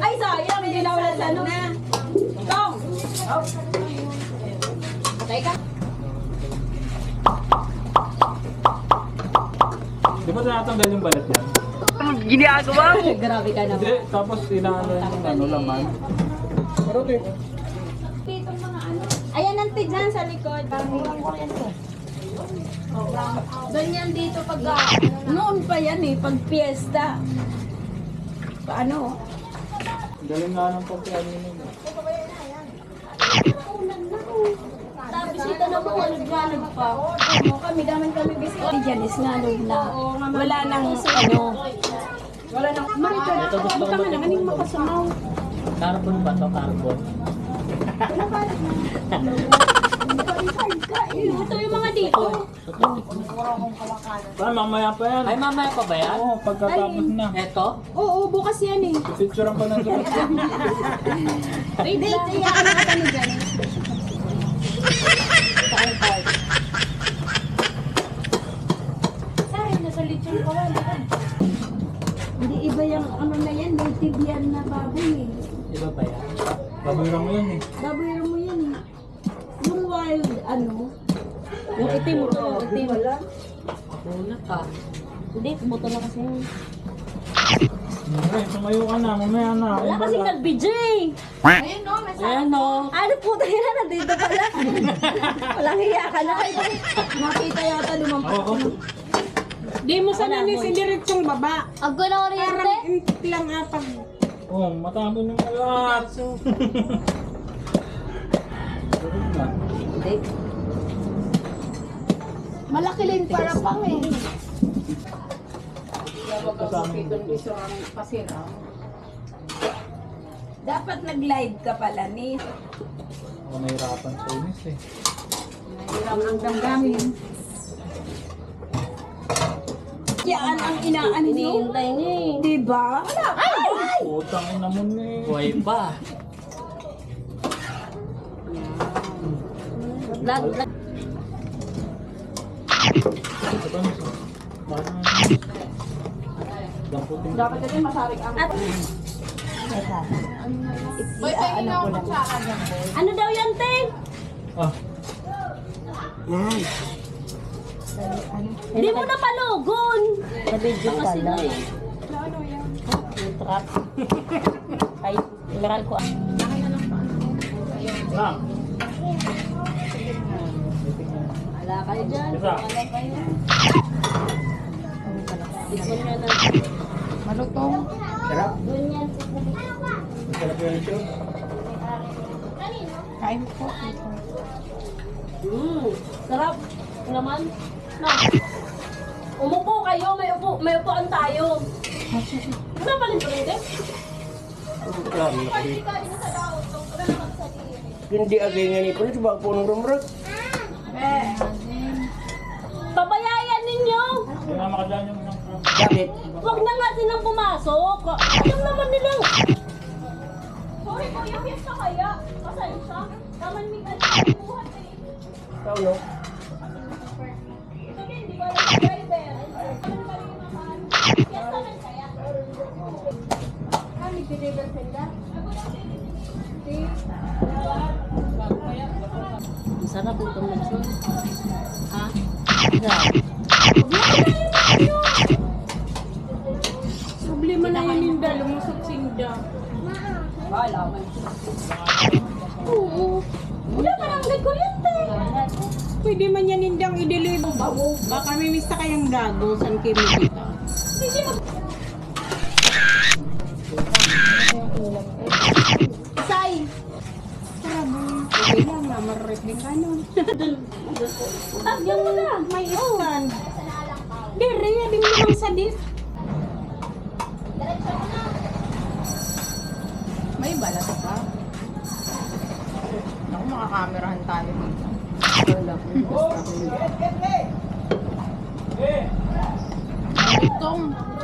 Ay, sayang, hindi na wala sa ano. Tong! Teka. Di ba tinatanggal yung balat yan? Grabe ka naman. Hindi, tapos inaano yung ano laman. Pero ito ano. Ayan ang tignan sa likod. Parang walang kuryente. Doon yan dito pag ah, noon pa yan eh, pag fiesta. Paano? galing nga ng pagkain nyo. Tapos ito na mga naglalag pa. Ano kami, daman kami busy. Si Janice nga nung na wala nang ano. Wala nang Marika, hindi ka man naman yung makasamaw. Carbon ba to? Carbon? Ito yung mga dito. Parang mamaya pa yan. Ay, mamaya pa ba yan? Oo, pagkatapos na. Eto? Oo, bukas yan eh. Picture pa ng tulad. Wait lang. Pa wala. Hindi iba yung ano na yan, native yan na baboy eh. Di ba yan? Pabira mo yan eh. Baboy mo yan eh. Yung wild ano, yung itim mo to, yung itim. Una ka. Hindi, buto na kasi yun. Okay, sumayo ka na. Mamaya na. Wala Yung kasing balat. nag-BJ. Ayan o. Ano po tayo na nandito pala? Walang hiya ka na. Nakita yata lumang Oo. Di mo sana ni siniritsong baba. Ako na Parang intik lang ah pag Oo, yung balat. Ganun na. Hindi. Malaki lang para pang eh. Dapat nag-live ka pala ni. Ako nahirapan sa inis eh. ang damdamin. Yan ang inaan nyo. Hinihintay niya eh. Diba? Ay! Putang ina mo na eh. Buhay pa. Lag, lag. Ito pa miss. Bakit naman? Damputin. Dapat kasi masarik ang... At... Boy, ano. Ano daw yan, te? Ah, Hindi mo na palugon. Sa video pala. Trap. Ay, meral ko. lang. Wala kayo dyan. Wala kayo. Ipon nyo na. Malutong. Sarap. Doon yan. Sarap yun ito. Kain po. Mm, sarap. Naman. No. Umupo kayo. May upo. May upuan tayo. Ano pa rin ito? Hindi agingan ni Prince bang punong rumrot. Pabayayan ninyo. Bakit? Huwag na nga silang pumasok. Alam naman nilang. Sorry po, yung fiesta kaya. Pasensya. Taman may eh. Ikaw no? Kami deliver sila. Sarap itong lechon. Ha? Problema na yun yung dalo mo sa sinda. Oo. Wala parang may kuryente. Pwede man yan indang i-deliver. Baka may mista kayang gago. San kami kita? Lang na. Marrit din ka nun. Tagyan mo na. May stand. Dire, di mo naman sa dis. May balat pa. Ako, makakamerahan tayo dito. Wala ko. Itong. Alat. Alat.